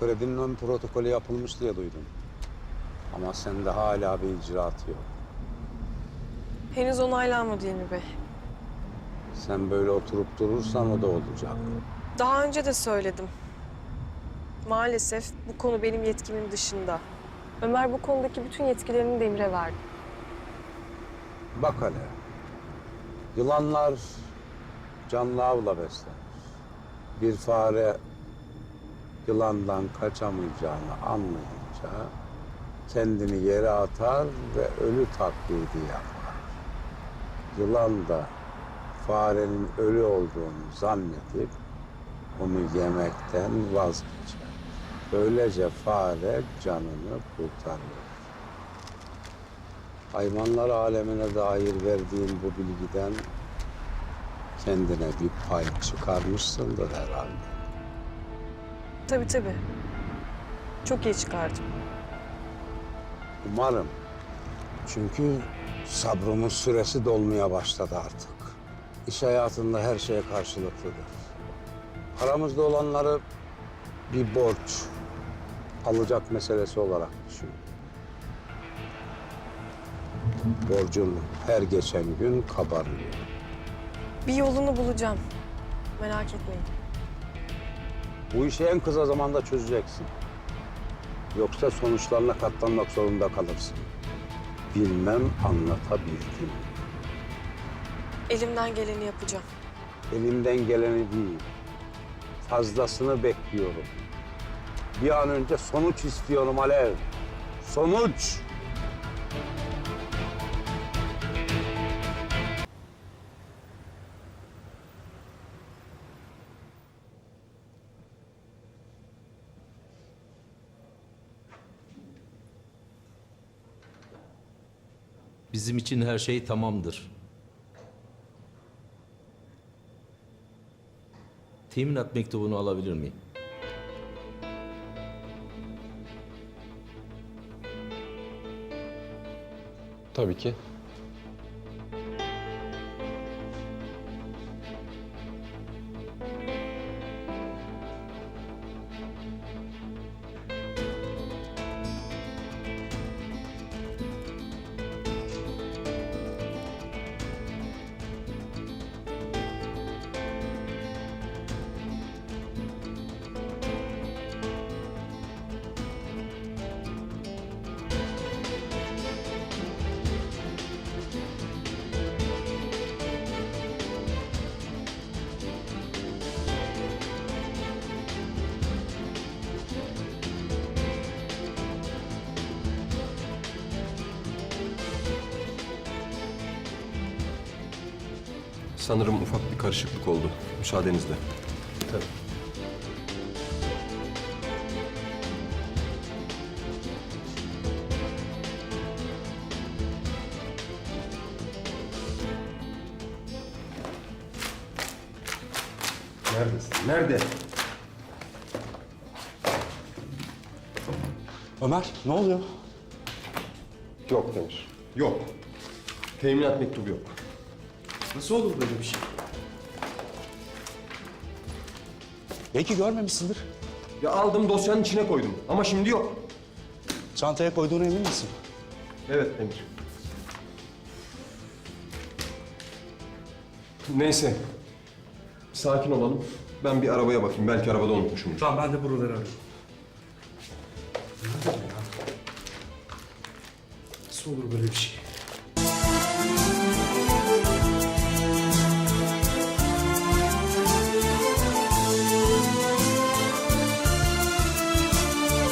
Kredinin ön protokolü yapılmış diye duydum. Ama sende hala bir icraat yok. Henüz onaylanmadı Hilmi Bey. Sen böyle oturup durursan o da olacak. Daha önce de söyledim. Maalesef bu konu benim yetkimin dışında. Ömer bu konudaki bütün yetkilerini Demir'e verdi. Bak hele. Yılanlar canlı avla beslenir. Bir fare yılandan kaçamayacağını anlayınca kendini yere atar ve ölü taklidi yapar. Yılan da farenin ölü olduğunu zannedip onu yemekten vazgeçer. Böylece fare canını kurtarır. Hayvanlar alemine dair verdiğin bu bilgiden kendine bir pay çıkarmışsındır herhalde. Tabii tabii. Çok iyi çıkardım. Umarım. Çünkü sabrımın süresi dolmaya başladı artık. İş hayatında her şeye karşılıklıdır. Aramızda olanları bir borç, alacak meselesi olarak düşün. Borcun her geçen gün kabarıyor. Bir yolunu bulacağım. Merak etmeyin. Bu işi en kısa zamanda çözeceksin. Yoksa sonuçlarına katlanmak zorunda kalırsın. Bilmem anlatabildim. Elimden geleni yapacağım. Elimden geleni değil, fazlasını bekliyorum. Bir an önce sonuç istiyorum Alev. Sonuç! Bizim için her şey tamamdır. Teminat mektubunu alabilir miyim? Tabii ki. Sanırım ufak bir karışıklık oldu. Müsaadenizle. Tabii. Neredesin? Nerede? Ömer ne oluyor? Yok Demir. Yok. Teminat mektubu yok. Nasıl olur böyle bir şey? Belki görmemişsindir. Ya aldım dosyanın içine koydum ama şimdi yok. Çantaya koyduğuna emin misin? Evet Demir. Neyse. Sakin olalım. Ben bir arabaya bakayım. Belki arabada unutmuşumdur. Tamam ben de buraları arıyorum. Nerede bu ya? Nasıl olur böyle bir şey?